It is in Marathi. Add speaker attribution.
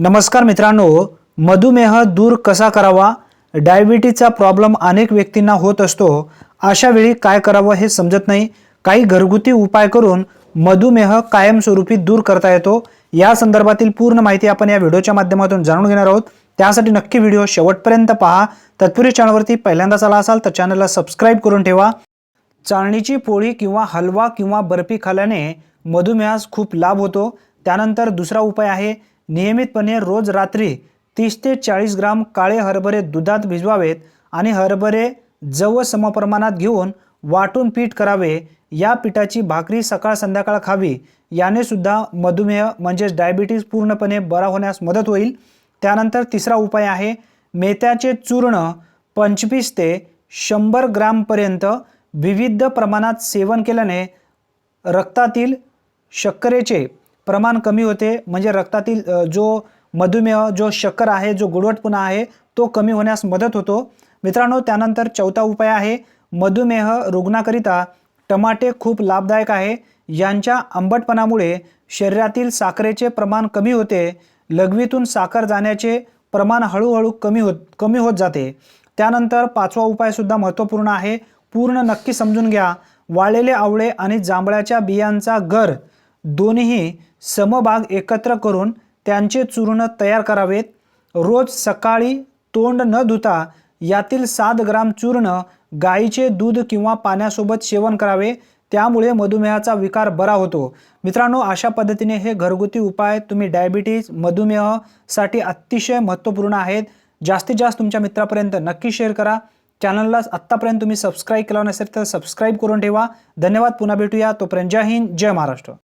Speaker 1: नमस्कार मित्रांनो मधुमेह दूर कसा करावा? डायबिटीजचा प्रॉब्लेम अनेक व्यक्तींना होत असतो. अशा वेळी काय करावं हे समजत नाही. काही घरगुती उपाय करून मधुमेह कायमस्वरूपी दूर करता येतो. या संदर्भातील पूर्ण माहिती आपण या व्हिडिओच्या माध्यमातून जाणून घेणार आहोत. त्यासाठी नक्की व्हिडिओ शेवटपर्यंत पहा. तत्पूर्वी चॅनलवरती पहिल्यांदाच आला असाल तर चॅनलला सबस्क्राईब करून ठेवा. चाळणीची पोळी किंवा हलवा किंवा बर्फी खाल्ल्याने मधुमेहास खूप लाभ होतो. त्यानंतर दुसरा उपाय आहे नियमितपणे रोज रात्री तीस ते चाळीस ग्राम काळे हरभरे दुधात भिजवावेत आणि हरभरे जव समप्रमाणात घेऊन वाटून पीठ करावे. या पिठाची भाकरी सकाळ संध्याकाळ खावी. याने सुद्धा मधुमेह म्हणजेच डायबिटीज पूर्णपणे बरा होण्यास मदत होईल. त्यानंतर तिसरा उपाय आहे मेथ्याचे चूर्ण पंचवीस ते शंभर ग्रामपर्यंत विविध प्रमाणात सेवन केल्याने रक्तातील शक्करेचे प्रमाण कमी होते. म्हणजे रक्तातील जो मधुमेह जो शक्कर आहे जो गुडवटपणा आहे तो कमी होण्यास मदत होतो. मित्रांनो त्यानंतर चौथा उपाय आहे मधुमेह रुग्णाकरिता टमाटे खूप लाभदायक आहे. यांच्या आंबटपणामुळे शरीरातील साखरेचे प्रमाण कमी होते. लघवीतून साखर जाण्याचे प्रमाण हळूहळू कमी होत कमी होत जाते. त्यानंतर पाचवा उपायसुद्धा महत्त्वपूर्ण आहे. पूर्ण नक्की समजून घ्या. वाळलेले आवळे आणि जांभळाच्या बियांचा गर दोन्हीही समभाग एकत्र करून त्यांचे चूर्ण तयार करावेत. रोज सकाळी तोंड न धुता यातील सात ग्राम चूर्ण गाईचे दूध किंवा पाण्यासोबत सेवन करावे त्यामुळे मधुमेहाचा विकार बरा होतो. मित्रांनो अशा पद्धतीने हे घरगुती उपाय तुम्ही डायबिटीज मधुमेहसाठी अतिशय महत्त्वपूर्ण आहेत. जास्तीत जास्त तुमच्या मित्रापर्यंत नक्की शेअर करा. चॅनलला आत्तापर्यंत तुम्ही सबस्क्राईब केला नसेल तर सबस्क्राईब करून ठेवा. धन्यवाद पुन्हा भेटूया. तोपर्यंत जय हिंद जय महाराष्ट्र.